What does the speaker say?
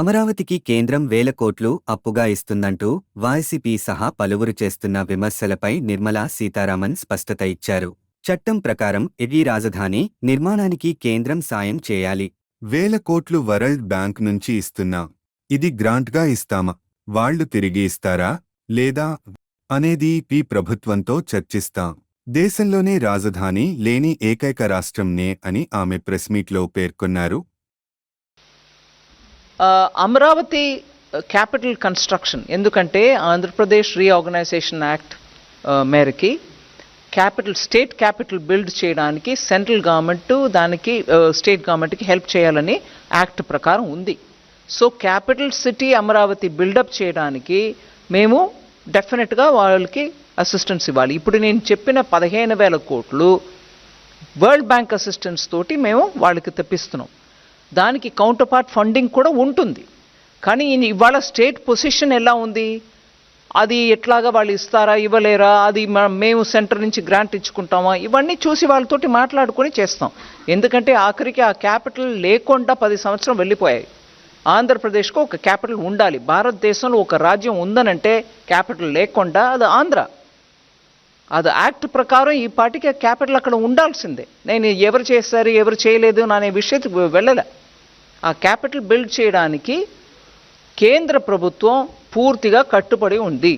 అమరావతికి కేంద్రం వేల కోట్లు అప్పుగా ఇస్తుందంటూ వైసీపీ సహా పలువురు చేస్తున్న విమర్శలపై నిర్మలా సీతారామన్ స్పష్టత ఇచ్చారు. చట్టం ప్రకారం ఈ రాజధాని నిర్మాణానికి కేంద్రం సాయం చేయాలి. వేల కోట్లు వరల్డ్ బ్యాంక్ నుంచి ఇస్తున్నా. ఇది గ్రాంట్గా ఇస్తామా? వాళ్ళు తిరిగి ఇస్తారా? లేదా? అనేది పి. ప్రభుత్వంతో చర్చిస్తాం. దేశంలోనే రాజధాని లేని ఏకైక రాష్ట్రం నే అని ఆమె ప్రెస్మీట్లో పేర్కొన్నారు అమరావతి క్యాపిటల్ కన్స్ట్రక్షన్ ఎందుకంటే ఆంధ్రప్రదేశ్ రీఆర్గనైజేషన్ యాక్ట్ మేరకి క్యాపిటల్ స్టేట్ క్యాపిటల్ బిల్డ్ చేయడానికి సెంట్రల్ గవర్నమెంట్ దానికి స్టేట్ గవర్నమెంట్కి హెల్ప్ చేయాలని యాక్ట్ ప్రకారం ఉంది. So capital city Amaravati build up చేయడానికి మేము డెఫినెట్గా వాళ్ళకి అసిస్టెన్స్ ఇవ్వాలి. ఇప్పుడు నేను చెప్పిన పదిహేను వేల కోట్లు వరల్డ్ బ్యాంక్ అసిస్టెన్స్ తోటి మేము వాళ్ళకి తెప్పిస్తున్నాం. దానికి కౌంటర్ పార్ట్ ఫండింగ్ కూడా ఉంటుంది. కానీ ఇవాళ స్టేట్ పొజిషన్ ఎలా ఉంది? అది ఎట్లాగా వాళ్ళు ఇస్తారా ఇవ్వలేరా? అది మేము సెంటర్ నుంచి గ్రాంట్ ఇచ్చుకుంటామా? ఇవన్నీ చూసి వాళ్ళతోటి మాట్లాడుకొని చేస్తాం. ఎందుకంటే ఆఖరికి ఆ క్యాపిటల్ లేకుండా పది సంవత్సరం వెళ్ళిపోయాయి. ఆంధ్రప్రదేశ్కు ఒక క్యాపిటల్ ఉండాలి. భారతదేశంలో ఒక రాజ్యం ఉందనంటే క్యాపిటల్ లేకుండా అది ఆంధ్ర. అది యాక్ట్ ప్రకారం ఈ పాటికి క్యాపిటల్ అక్కడ ఉండాల్సిందే. నేను ఎవరు చేస్తారు ఎవరు చేయలేదు అనే విషయం వెళ్ళలే. ఆ క్యాపిటల్ బిల్డ్ చేయడానికి కేంద్ర ప్రభుత్వం పూర్తిగా కట్టుబడి ఉంది.